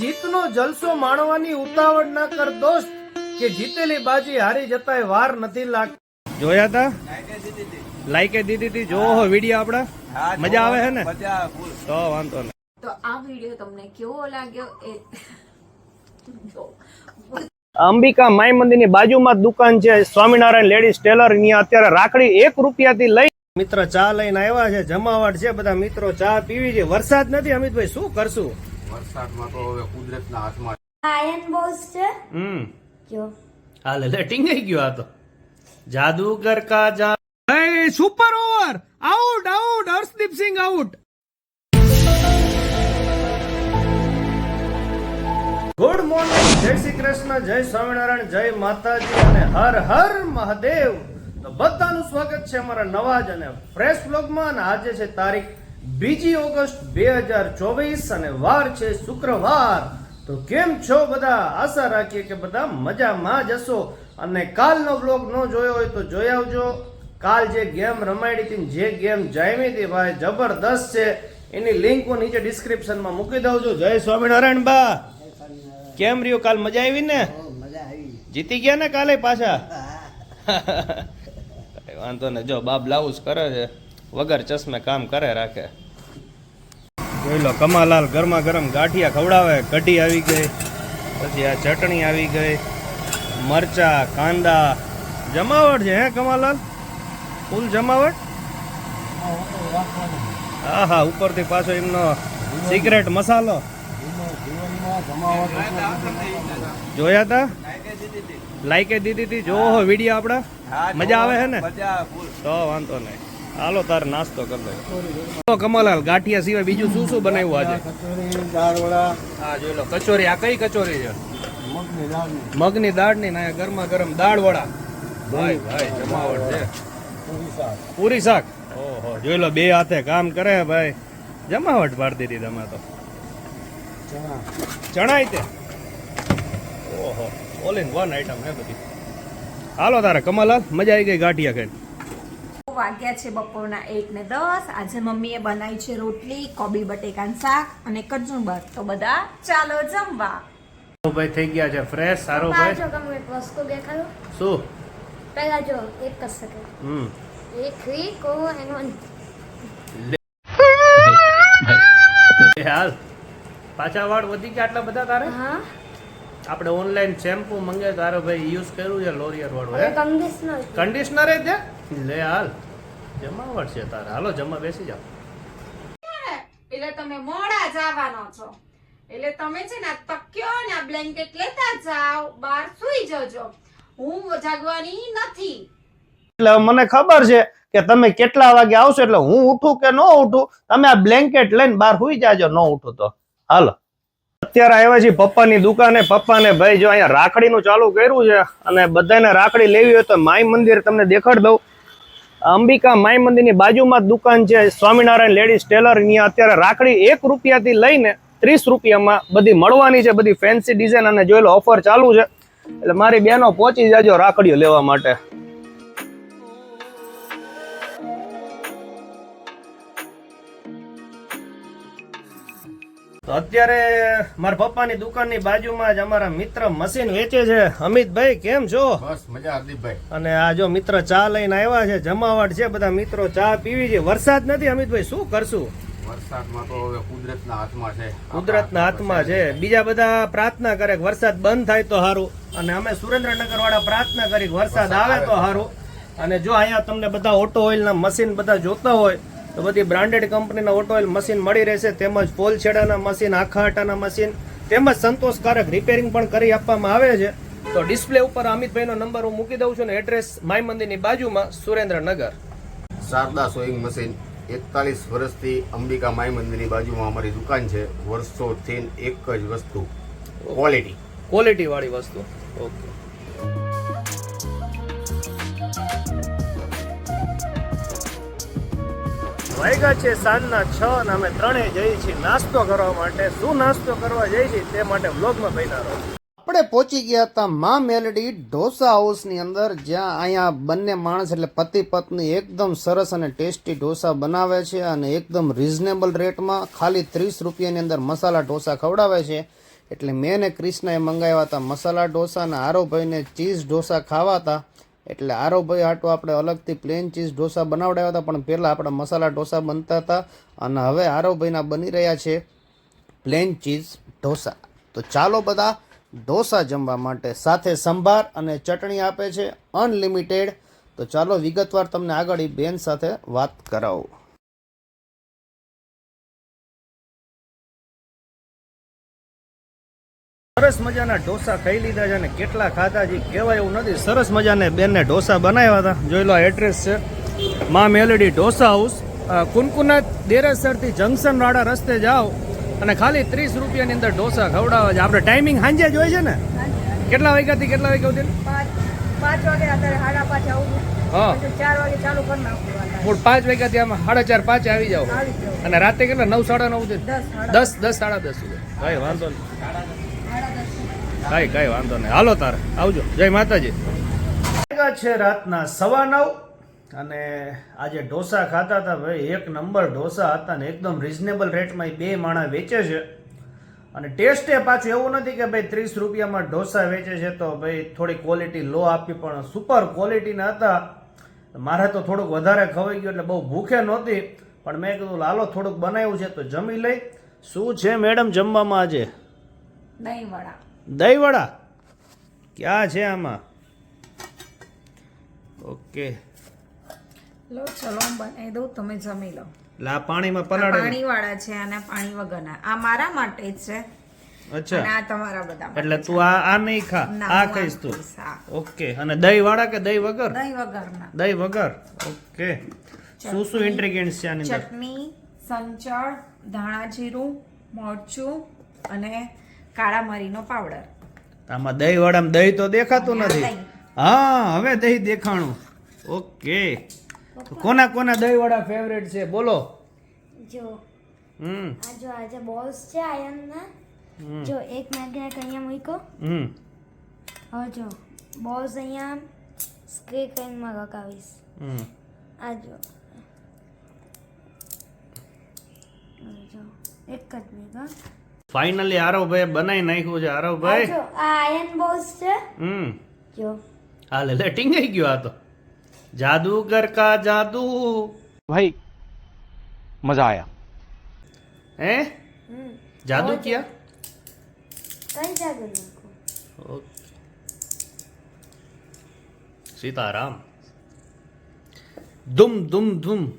જીતનો જલસો માણવાની ઉતાવળ ના કર દોસ્ત કે જીતેલી બાજી હારી જતાય વાર નથી લાગતી જોયા તા? લાઈકે દીધી હતી જોવો વીડિયો આપડા. મજા આવે હે ને? તો વાંધો નહીં. તો આ વીડિયો તમને કેવો લાગ્યો એ અંબિકા માઈ મંદિરની બાજુમાં દુકાન છે. સ્વામિનારાયણ લેડીઝ ટેલર અહીંયા અત્યારે રાખડી એક રૂપિયા થી લઈ મિત્ર ચા લઈને આવ્યા છે. જમાવટ છે. બધા મિત્રો ચા પીવી છે. વરસાદ નથી અમિતભાઈ. શું કરશું? વરસાદમાં તો હવે કુદરતના હાથમાં આયન બોસ છે? હમ. જો હાલે લે થઈ ગયો આ તો. જાદુગર કા જા એ super over out out Harshdeep Singh out good morning જય શ્રી કૃષ્ણ જય સ્વામિનારાયણ જય માતાજી અને હર હર મહાદેવ. તો બધાનું સ્વાગત છે અમારા નવા જ અને ફ્રેશ બ્લોગમાં અને આજે છે તારીખ બીજી ઓગસ્ટ બે હજાર ચોવીસ અને વાર છે શુક્રવાર. તો કેમ છો બધા? આશા રાખીએ કે બધા મજામાં જ હશો. અને કાલનો બ્લોગ ન જોયો હોય તો જોઈ આવજો. કાલ જે ગેમ રમાડી હતી જે ગેમ જામી હતી ભાઈ જબરદસ્ત છે. એની લિંક હું નીચે ડિસ્ક્રિપ્શનમાં મૂકી દઉં છું. જય સ્વામિનારાયણ બા. કેમ રહ્યો? કાલ મજા આવી ને? જીતી ગયા ને કાલે પાછા? વાંધો ને જો બાપ બ્લાઉઝ કરે છે. વગર ચશ્મે કામ કરે રાખે. જોઈ લો કમાલાલ ગરમા ગરમ ગાંઠિયા ખવડાવે કઢી આવી ગઈ પછી આ ચટણી આવી ગઈ મરચા કાંદા. જમાવટ છે હે કમાલાલ? ફૂલ જમાવટ? હા હા ઉપરથી પાછો એમનો સિગરેટ મસાલો. જોયા તા? લાઈકે દીધી હતી જો વીડિયો આપડા મજા આવે છે ને? તો વાંધો નહીં. હાલો તાર નાસ્તો કરી દે. કમલાલ ગાંઠિયા સિવાય બીજું શું શું બનાવ્યું આજે? હા જોઈ લો કચોરી આ કઈ કચોરી છે? મગની દાળની ના ગરમા ગરમ દાળ વડા. ભાઈ ભાઈ જમાવટ છે. પૂરી શાક. ઓહો જોઈ લો બે હાથે કામ કરે ભાઈ. જમાવટ પાડી દીધી તમે તો. ચણાય તે? ઓહો ઓલ ઇન વન આઈટમ હે બધી. હાલો તારે કમલાલ મજા આવી ગઈ ગાંઠિયા ખાઈને. વાગ્યા છે બપોરના એક ને દસ. આજે મમ્મીએ બનાવી છે રોટલી કોબી બટેકાનું શાક અને કચુંબર તો બધા ચાલો જમવા. ભાઈ થઈ ગયા છે ફ્રેશ સારો ભાઈ. જો તમે એક વસ્તુ દેખાડો. શું? પહેલા જો એક જ હમ. એક વીક ઓ એનો એ હાલ. પાછા વાળ વધી ગયા આટલા બધા તારે? હા. આપણે ઓનલાઈન શેમ્પુ મંગે તારો ભાઈ યુઝ કર્યું છે લોરિયર વાળું હે? કન્ડિશનર કન્ડિશનર જ છે? લે હાલ. જમાવટ છે તારે. હાલો જમવા બેસી જાઓ. એટલે તમે મોડા જવાનો છો. એટલે તમે છે ને આ તક્યો ને આ બ્લેન્કેટ લેતા જાઓ બહાર સુઈ જજો. હું જાગવાની નથી. એટલે મને ખબર છે કે તમે કેટલા વાગે આવશો એટલે હું ઉઠું કે ન ઉઠું તમે આ બ્લેન્કેટ લઈને બહાર સુઈ જાજો ન ઉઠું તો. હાલો. અત્યારે આવ્યા છીએ પપ્પાની દુકાને. પપ્પાને ભાઈ જો અહીંયા રાખડીનું ચાલુ કર્યું છે અને બધાને રાખડી લેવી હોય તો માઈ મંદિર તમને દેખાડ દઉં. અંબિકા માઈ મંદિરની બાજુમાં દુકાન છે. સ્વામિનારાયણ લેડીઝ ટેલર અહીંયા અત્યારે રાખડી એક રૂપિયાથી લઈને ત્રીસ રૂપિયામાં બધી મળવાની છે. બધી ફેન્સી ડિઝાઇન અને જોયેલો ઓફર ચાલુ છે. એટલે મારી બહેનો પહોંચી જાજો રાખડીઓ લેવા માટે. તો અત્યારે મારા પપ્પાની દુકાનની બાજુમાં જ અમારા મિત્ર મશીન વેચે છે. અમિતભાઈ કેમ છો? બસ મજા હાર્દિકભાઈ અને આ જો મિત્ર ચા લઈને આવ્યા છે જમાવટ છે બધા મિત્રો ચા પીવી છે. વરસાદ નથી અમિતભાઈ શું કરશું? વરસાદમાં તો હવે કુદરતના હાથમાં છે. કુદરતના હાથમાં છે. બીજા બધા પ્રાર્થના કરે વરસાદ બંધ થાય તો સારું અને અમે સુરેન્દ્રનગર વાળા પ્રાર્થના કરી વરસાદ આવે તો સારું અને જો અહીંયા તમને બધા ઓટો ઓઇલના મશીન બધા જોતા હોય તો બધી બ્રાન્ડેડ કંપનીના ઓટો ઓઇલ મશીન મળી રહેશે તેમજ પોલ છેડાના મશીન આખા આટાના મશીન તેમજ સંતોષકારક રિપેરિંગ પણ કરી આપવામાં આવે છે. તો ડિસ્પ્લે ઉપર અમિતભાઈનો નંબર હું મૂકી દઉં છું ને એડ્રેસ માય મંદિરની બાજુમાં સુરેન્દ્રનગર. શારદા સોઈંગ મશીન એકતાલીસ વર્ષથી અંબિકા માય મંદિરની બાજુમાં અમારી દુકાન છે. વર્ષોથી એક જ વસ્તુ ક્વોલિટી ક્વોલિટી વાળી વસ્તુ. ઓકે વાગ્યા છે સાંજના છ અને અમે ત્રણેય જઈએ છીએ નાસ્તો કરવા માટે. શું નાસ્તો કરવા જઈએ છીએ તે માટે વ્લોગમાં બન્યા રહો. આપણે પહોંચી ગયા હતા મા મેલડી ઢોસા હાઉસની અંદર, જ્યાં અહીંયા બંને માણસ એટલે પતિ, પત્ની એકદમ સરસ અને ટેસ્ટી ઢોસા બનાવે છે અને એકદમ રિઝનેબલ રેટમાં ખાલી ત્રીસ રૂપિયાની અંદર મસાલા ઢોસા ખવડાવે છે. એટલે મેં ને ક્રિષ્નાએ મંગાવ્યા હતા મસાલા ઢોસા અને આરોભાઈને ચીઝ ઢોસા ખાવા હતા. એટલે આરોભાઈ આટો આપણે અલગથી પ્લેન ચીઝ ઢોસા બનાવડાવ્યા હતા, પણ પહેલાં આપણા મસાલા ઢોસા બનતા હતા અને હવે આરોભાઈના બની રહ્યા છે પ્લેન ચીઝ ઢોસા. તો ચાલો બધા ઢોસા જમવા માટે સાથે સંભાર અને ચટણી આપે છે અનલિમિટેડ તો ચાલો વિગતવાર તમને આગળ એ બેન સાથે વાત કરાવું. સરસ મજાના ઢોસા ખાઈ લીધા છે અને કેટલા ખાધા છે કહેવાય એવું નથી. સરસ મજાને બેનને ઢોસા બનાવ્યા હતા. જોઈ લો આ એડ્રેસ છે. મા મેલડી ઢોસા હાઉસ કુનકુના દેરાસરથી જંકશન વાળા રસ્તે જાઓ અને ખાલી ત્રીસ રૂપિયાની અંદર ઢોસા ખવડાવે છે. આપણે ટાઈમિંગ સાંજે જોઈએ છે ને? કેટલા વાગ્યાથી કેટલા વાગ્યા સુધી? પાંચ વાગ્યાથી આમાં સાડા ચાર પાંચ આવી જાઓ. અને રાતે કેટલા? નવ સાડા નવ દસ દસ સાડા દસ સુધી. ભાઈ વાંધો નહીં. કઈ કઈ વાંધો નહીં. હાલો તારે આવજો. જય માતાજી. છે રાતના સવા નવ અને આજે ઢોસા ખાતા હતા ભાઈ. એક નંબર ઢોસા હતા ને એકદમ રિઝનેબલ રેટમાં એ બે માણા વેચે છે. અને ટેસ્ટ એ પાછું એવું નથી કે ભાઈ ત્રીસ રૂપિયામાં ઢોસા વેચે છે તો ભાઈ થોડી ક્વોલિટી લો આપી પણ સુપર ક્વોલિટીના હતા. મારે તો થોડુંક વધારે ખવાઈ ગયું એટલે બહુ ભૂખે નહોતી. પણ મેં કીધું લાલો થોડુંક બનાવ્યું છે તો જમી લઈ. શું છે મેડમ જમવામાં આજે? દહીં વડા. દહીંવડા. ક્યાં છે આમાં? ઓકે. લો ચલો બનાવી દઉં તમે જમી લો. લા પાણીમાં પલાળે પાણી વાળા છે અને પાણી વગરના. આ મારા માટે જ છે. અચ્છા. અને આ તમારા બધા એટલે તું આ આ નહીં ખા. આ ખાઈશ તું. ઓકે. અને દહીં વાળા કે દહીં વગર? દહીં વગરના. દહીં વગર. ઓકે. શું શું ઇન્ગ્રેડિયન્ટ્સ છે આની અંદર? ચટણી સંચળ ધાણા જીરું મરચું અને કાળા મરીનો પાવડર. આમાં દહીં વડામ દહીં તો દેખાતું નથી. હા હવે દહીં દેખાણું. ઓકે. તો કોના કોના દહીં વડા ફેવરેટ છે? બોલો. જો. હમ. આ જો આજે બોલ્સ છે આયનના ના જો એક મેગ્નેટ અહીંયા મૂકો. હમ. હવે જો બોલ્સ અહીંયા સ્ક્રીનમાં લગાવીશ હમ. આ જો. એક જ મિનિટ હા. ફાઇનલી આરવભાઈ બનાવી નાખ્યું છે. આરવભાઈ? આ આયન બોક્સ છે. હમ. જો. હાલે લે ટીંગાઈ ગયો આ તો. જાદુગર કા જાદુ. ભાઈ મજા આયા. હે? જાદુ કિયા? કઈ જાદુ ઓકે. સીતારામ. ધુમ ધુમ ધુમ.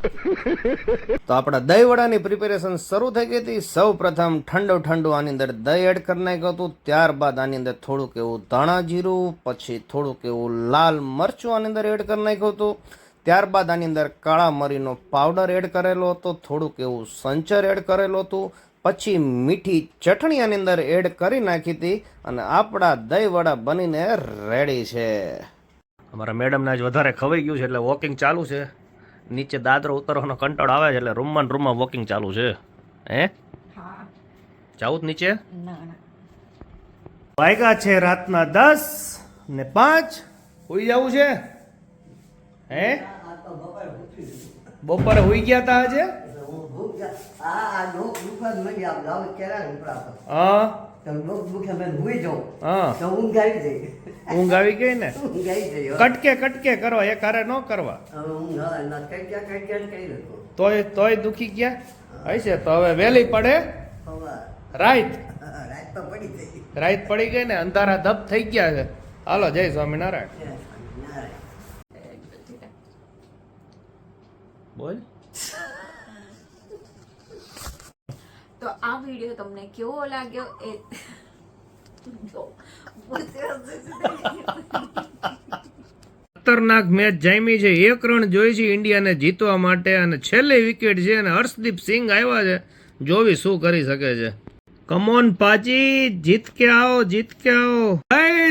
તો આપણા દહીં વડાની પ્રિપેરેશન શરૂ થઈ ગઈ હતી. સૌ પ્રથમ ઠંડુ ઠંડુ આની અંદર દહીં એડ કરી નાખ્યું હતું. ત્યારબાદ આની અંદર થોડુંક એવું ધાણા જીરું, પછી થોડુંક એવું લાલ મરચું આની અંદર એડ કરી નાખ્યું હતું. ત્યારબાદ આની અંદર કાળા મરીનો પાવડર એડ કરેલો હતો. થોડુંક એવું સંચર એડ કરેલું હતું. પછી મીઠી ચટણી આની અંદર એડ કરી નાખી હતી અને આપણા દહીં વડા બનીને રેડી છે. અમારા મેડમને આજ વધારે ખવાઈ ગયું છે એટલે વોકિંગ ચાલુ છે. નીચે દાદરો ઉતરવાનો કંટાળો આવે છે એટલે રૂમમાં ને રૂમમાં વોકિંગ ચાલુ છે. હે? હા. જાવું નીચે? વાગ્યા છે રાતના દસ ને પાંચ. હોઈ જવું છે? હે? બપોરે હોઈ ગયા તા આજે? હા. ઊંઘ આવી ગઈ ને? કટકે કટકે કરવા એક હારે ન કરવા. તોય તોય દુખી ગયા? હશે તો હવે વહેલી પડે. રાત રાત પડી ગઈ. ને અંધારા ધપ થઈ ગયા છે. હાલો જય સ્વામિનારાયણ. બોલ. તો આ વીડિયો તમને કેવો લાગ્યો એ ખતરનાક મેચ જામી છે. એક રન જોઈ છે ઇન્ડિયાને જીતવા માટે અને છેલ્લી વિકેટ છે અને હર્ષદીપ સિંઘ આવ્યા છે. જોવી શું કરી શકે છે. કમોન પાચી જીત કે આવો જીત કે આવો.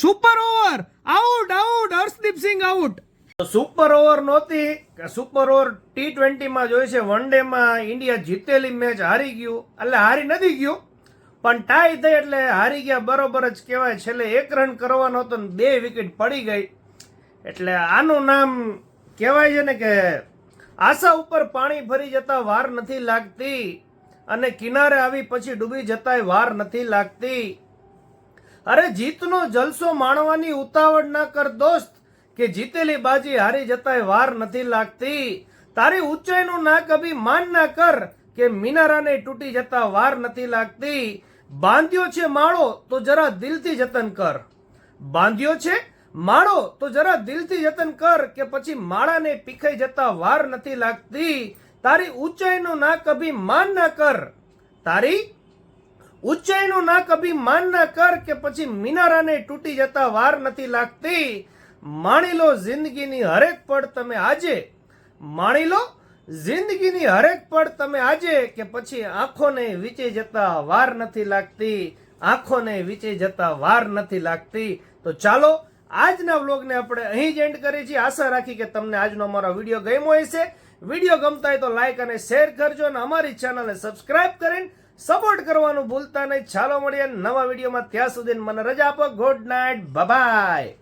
Super over out out Harshdeep Singh out super over નહોતી. કે સુપર ઓવર ટી ટ્વેન્ટીમાં જોઈ છે વન ડેમાં ઇન્ડિયા જીતેલી મેચ હારી ગયું. એટલે હારી નથી ગયું. પણ ટાઈ થઈ એટલે હારી ગયા બરોબર જ કહેવાય. છેલ્લે એક રન કરવાનો હતો ને બે વિકેટ પડી ગઈ. એટલે આનું નામ કહેવાય છે ને કે આશા ઉપર પાણી ફરી જતા વાર નથી લાગતી અને કિનારે આવી પછી ડૂબી જતાય વાર નથી લાગતી. અરે જીતનો જલસો માણવાની ઉતાવળ ના કર દોસ્ત. કે જીતેલી બાજી હારી જતાય વાર નથી લાગતી. તારી ઊંચાઈનું ના કભી માન ના કર કે મિનારાને તૂટી જતા વાર નથી લાગતી. બાંધ્યો છે માળો તો જરા દિલથી જતન કર. બાંધ્યો છે માળો તો જરા દિલથી જતન કર કે પછી માળાને પીખાઈ જતા વાર નથી લાગતી. તારી ઊંચાઈનું ના કભી માન ના કર. તારી ઊંચાઈનું ના કભી માન ના કર કે પછી મિનારાને તૂટી જતા વાર નથી લાગતી. માણી લો જિંદગીની હરેક પળ તમે આજે માણી લો જિંદગીની હરેક પળ તમે આજે કે પછી આંખોને વીચે જતા વાર નથી લાગતી, આંખોને વીચે જતા વાર નથી લાગતી. તો ચાલો, આજના વ્લોગને આપણે અહીં જ એન્ડ કરીએ છીએ. આશા રાખી કે તમને આજનો અમારો વીડિયો ગમ્યો હશે. વીડિયો ગમતા હોય તો લાઈક અને શેર કરજો અને અમારી ચેનલને સબસ્ક્રાઇબ કરીને સપોર્ટ કરવાનું ભૂલતા નહીં. ચાલો મળીએ નવા વિડીયોમાં. ત્યાં સુધી મને રજા આપો. Good night bye